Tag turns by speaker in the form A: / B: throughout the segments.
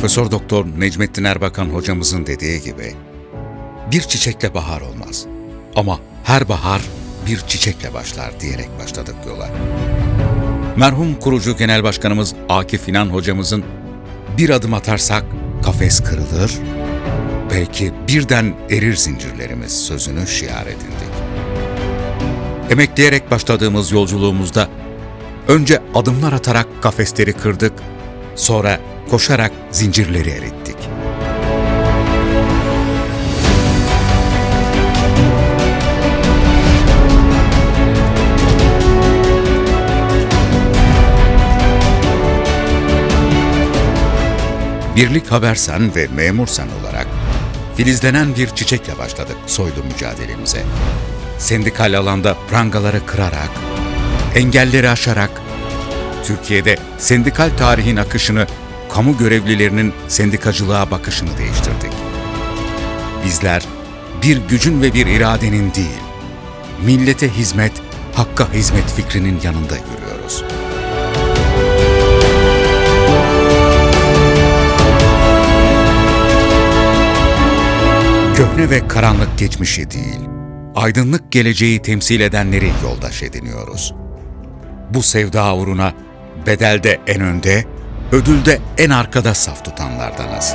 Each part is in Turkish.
A: Profesör Doktor Necmettin Erbakan hocamızın dediği gibi bir çiçekle bahar olmaz. Ama her bahar bir çiçekle başlar diyerek başladık yola. Merhum kurucu genel başkanımız Akif İnan hocamızın bir adım atarsak kafes kırılır, belki birden erir zincirlerimiz sözünü şiar edindik. Emekleyerek başladığımız yolculuğumuzda önce adımlar atarak kafesleri kırdık, sonra koşarak zincirleri erittik. Birlik Habersen ve Memursen olarak filizlenen bir çiçekle başladık soylu mücadelemize. Sendikal alanda prangaları kırarak, engelleri aşarak, Türkiye'de sendikal tarihin akışını, kamu görevlilerinin sendikacılığa bakışını değiştirdik. Bizler bir gücün ve bir iradenin değil, millete hizmet, hakka hizmet fikrinin yanında yürüyoruz. Köhne ve karanlık geçmişi değil, aydınlık geleceği temsil edenleri yoldaş ediniyoruz. Bu sevda uğruna bedelde en önde, ödülde en arkada saf tutanlardanız.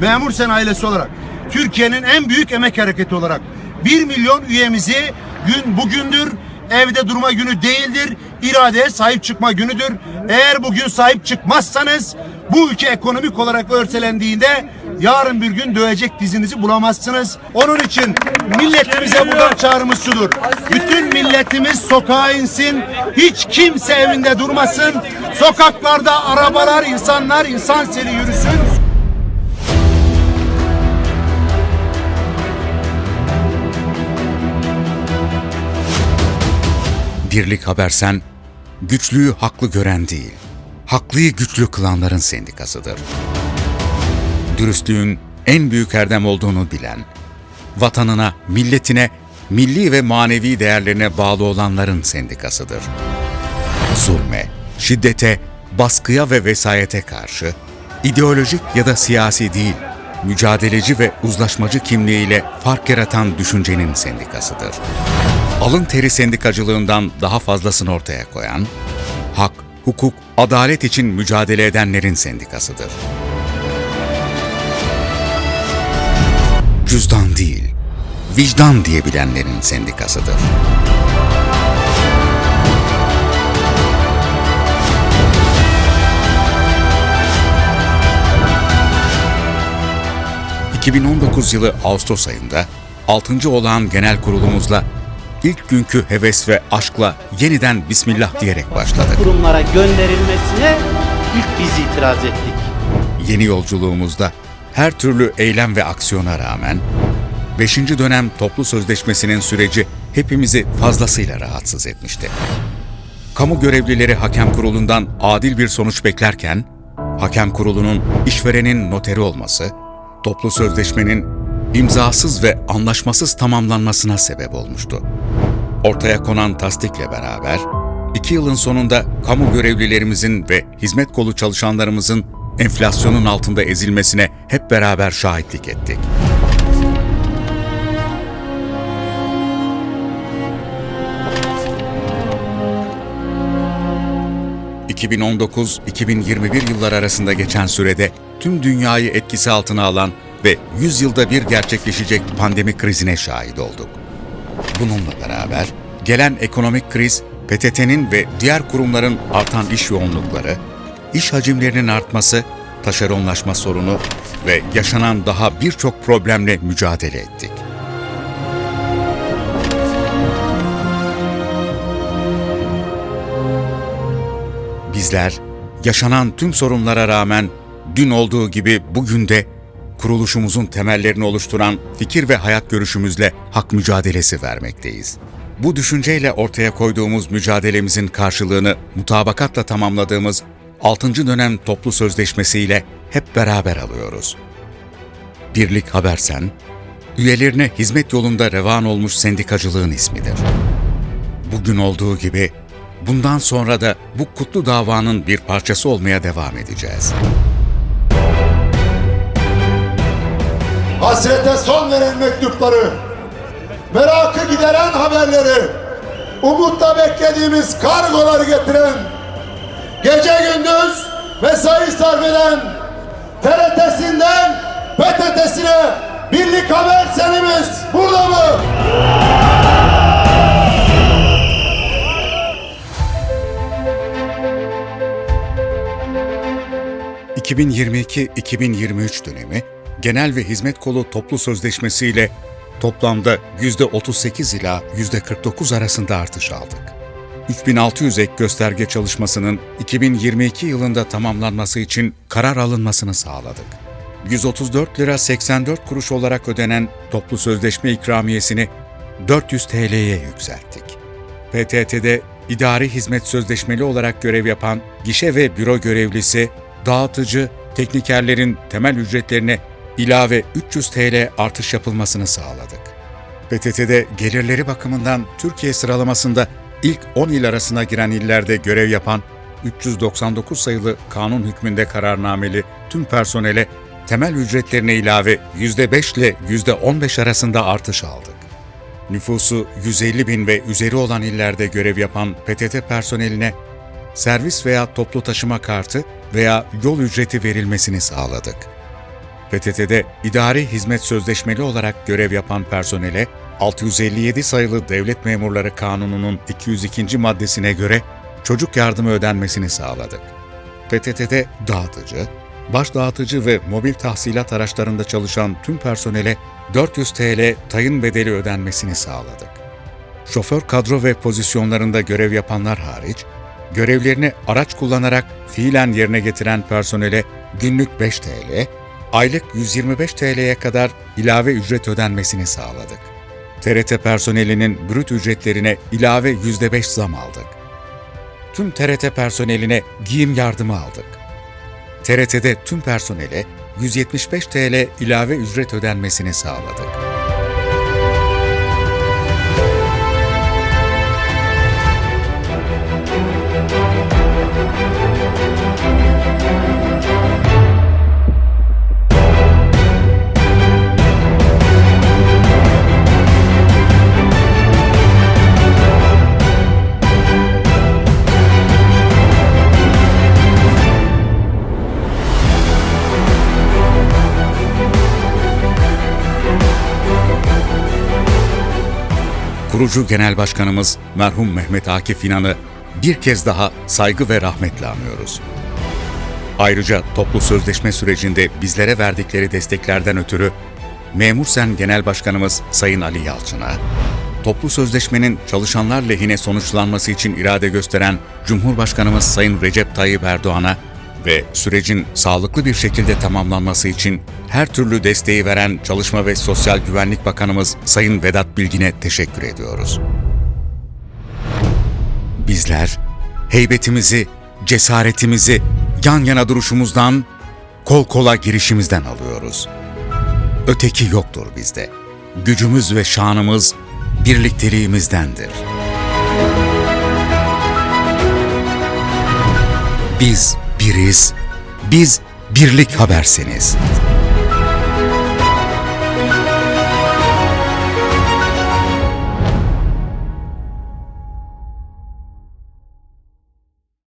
B: Memur Sen ailesi olarak Türkiye'nin en büyük emek hareketi olarak 1 milyon üyemizi gün bugündür evde durma günü değildir. iradeye sahip çıkma günüdür. Eğer bugün sahip çıkmazsanız bu ülke ekonomik olarak örselendiğinde yarın bir gün dövecek dizinizi bulamazsınız. Onun için milletimize buradan çağrımız şudur. Bütün milletimiz sokağa insin. Hiç kimse evinde durmasın. Sokaklarda arabalar, insanlar insan seli yürüsün.
A: Birlik Habersen, güçlüyü haklı gören değil, haklıyı güçlü kılanların sendikasıdır. Dürüstlüğün en büyük erdem olduğunu bilen, vatanına, milletine, milli ve manevi değerlerine bağlı olanların sendikasıdır. Zulme, şiddete, baskıya ve vesayete karşı, ideolojik ya da siyasi değil, mücadeleci ve uzlaşmacı kimliğiyle fark yaratan düşüncenin sendikasıdır. Alın teri sendikacılığından daha fazlasını ortaya koyan, hak, hukuk, adalet için mücadele edenlerin sendikasıdır. Vicdan diyebilenlerin sendikasıdır. ...2019 yılı Ağustos ayında 6. olağan genel kurulumuzla ilk günkü heves ve aşkla yeniden Bismillah diyerek başladık.
C: kurumlara gönderilmesine ilk biz itiraz ettik.
A: Yeni yolculuğumuzda her türlü eylem ve aksiyona rağmen 5. dönem toplu sözleşmesinin süreci hepimizi fazlasıyla rahatsız etmişti. Kamu görevlileri hakem kurulundan adil bir sonuç beklerken, hakem kurulunun işverenin noteri olması, toplu sözleşmenin imzasız ve anlaşmasız tamamlanmasına sebep olmuştu. Ortaya konan tasdikle beraber, iki yılın sonunda kamu görevlilerimizin ve hizmet kolu çalışanlarımızın enflasyonun altında ezilmesine hep beraber şahitlik ettik. ...2019-2021 yıllar arasında geçen sürede tüm dünyayı etkisi altına alan ve 100 yılda bir gerçekleşecek pandemi krizine şahit olduk. Bununla beraber gelen ekonomik kriz, PTT'nin ve diğer kurumların artan iş yoğunlukları, iş hacimlerinin artması, taşeronlaşma sorunu ve yaşanan daha birçok problemle mücadele ettik. Bizler yaşanan tüm sorunlara rağmen dün olduğu gibi bugün de kuruluşumuzun temellerini oluşturan fikir ve hayat görüşümüzle hak mücadelesi vermekteyiz. Bu düşünceyle ortaya koyduğumuz mücadelemizin karşılığını mutabakatla tamamladığımız 6. dönem toplu sözleşmesiyle hep beraber alıyoruz. Birlik Habersen, üyelerine hizmet yolunda revan olmuş sendikacılığın ismidir. Bugün olduğu gibi bundan sonra da bu kutlu davanın bir parçası olmaya devam edeceğiz.
D: hasrete son veren mektupları, merakı gideren haberleri, umutla beklediğimiz kargoları getiren, gece gündüz mesai sarf eden, TRT'sinden PTT'sine birlik haber senimiz burada mı?
A: 2022-2023 dönemi genel ve hizmet kolu toplu sözleşmesi ile toplamda %38 ila %49 arasında artış aldık. 3600 ek gösterge çalışmasının 2022 yılında tamamlanması için karar alınmasını sağladık. 134 lira 84 kuruş olarak ödenen toplu sözleşme ikramiyesini 400 TL'ye yükselttik. PTT'de idari hizmet sözleşmeli olarak görev yapan gişe ve büro görevlisi, dağıtıcı, teknikerlerin temel ücretlerine ilave 300 TL artış yapılmasını sağladık. PTT'de gelirleri bakımından Türkiye sıralamasında ilk 10 il arasına giren illerde görev yapan 399 sayılı kanun hükmünde kararnameli tüm personele temel ücretlerine ilave %5 ile %15 arasında artış aldık. Nüfusu 150 bin ve üzeri olan illerde görev yapan PTT personeline servis veya toplu taşıma kartı veya yol ücreti verilmesini sağladık. PTT'de idari hizmet sözleşmeli olarak görev yapan personele 657 sayılı Devlet Memurları Kanunu'nun 202. maddesine göre çocuk yardımı ödenmesini sağladık. PTT'de dağıtıcı, baş dağıtıcı ve mobil tahsilat araçlarında çalışan tüm personele 400 TL tayın bedeli ödenmesini sağladık. Şoför kadro ve pozisyonlarında görev yapanlar hariç, görevlerini araç kullanarak fiilen yerine getiren personele günlük 5 TL, aylık 125 TL'ye kadar ilave ücret ödenmesini sağladık. TRT personelinin brüt ücretlerine ilave %5 zam aldık. Tüm TRT personeline giyim yardımı aldık. TRT'de tüm personele 175 TL ilave ücret ödenmesini sağladık. Kurucu Genel Başkanımız merhum Mehmet Akif İnan'ı bir kez daha saygı ve rahmetle anıyoruz. Ayrıca toplu sözleşme sürecinde bizlere verdikleri desteklerden ötürü Memur Sen Genel Başkanımız Sayın Ali Yalçın'a, toplu sözleşmenin çalışanlar lehine sonuçlanması için irade gösteren Cumhurbaşkanımız Sayın Recep Tayyip Erdoğan'a ve sürecin sağlıklı bir şekilde tamamlanması için her türlü desteği veren Çalışma ve Sosyal Güvenlik Bakanımız Sayın Vedat Bilgin'e teşekkür ediyoruz. Bizler heybetimizi, cesaretimizi yan yana duruşumuzdan, kol kola girişimizden alıyoruz. Öteki yoktur bizde. Gücümüz ve şanımız birlikteliğimizdendir. Biz biriz, biz birlik haberseniz.